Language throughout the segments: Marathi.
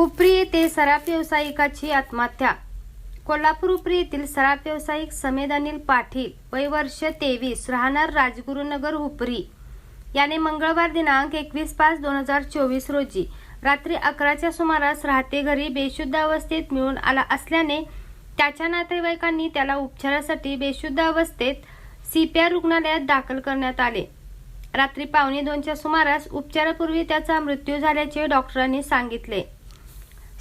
येथे सराफ व्यावसायिकाची आत्महत्या. कोल्हापूर उपरी येथील सराफ व्यावसायिक समेद अनिल पाटील वय वर्ष तेवीस राहणार राजगुरुनगर हुपरी याने मंगळवार दिनांक एकवीस पाच दोन हजार चोवीस रोजी रात्री अकराच्या सुमारास राहते घरी बेशुद्ध अवस्थेत मिळून आला असल्याने त्याच्या नातेवाईकांनी त्याला उपचारासाठी बेशुद्ध अवस्थेत सीपीआर रुग्णालयात दाखल करण्यात आले. रात्री पावणे दोनच्या सुमारास उपचारापूर्वी त्याचा मृत्यू झाल्याचे डॉक्टरांनी सांगितले.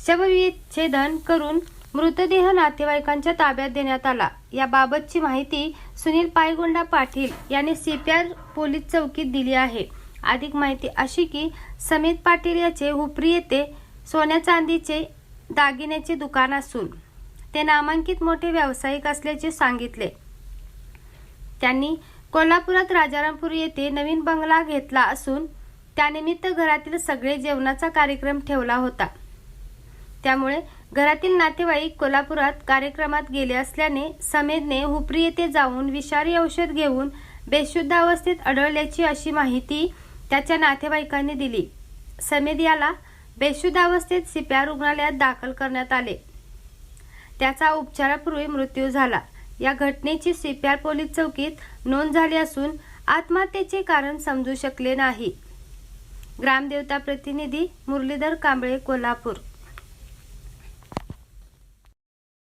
शवविच्छेदन करून मृतदेह नातेवाईकांच्या ताब्यात देण्यात आला. याबाबतची माहिती सुनील पायगोंडा पाटील यांनी सीपीआर पोलीस चौकीत दिली आहे. अधिक माहिती अशी की समित पाटील याचे हुपरी येथे सोन्या चांदीचे दागिन्याचे दुकान असून ते नामांकित मोठे व्यावसायिक असल्याचे सांगितले. त्यांनी कोल्हापुरात राजारामपूर येथे नवीन बंगला घेतला असून त्यानिमित्त घरातील सगळे जेवणाचा कार्यक्रम ठेवला होता. त्यामुळे घरातील नातेवाईक कोल्हापुरात कार्यक्रमात गेले असल्याने समेदने हुपरी येथे जाऊन विषारी औषध घेऊन बेशुद्ध अवस्थेत आढळल्याची अशी माहिती त्याच्या नातेवाईकांनी दिली. समेद याला बेशुद्ध अवस्थेत सिप्या रुग्णालयात दाखल करण्यात आले. त्याचा उपचारापूर्वी मृत्यू झाला. या घटनेची सिप्यार पोलीस चौकीत नोंद झाली असून आत्महत्येचे कारण समजू शकले नाही. ग्रामदेवता प्रतिनिधी मुरलीधर कांबळे कोल्हापूर.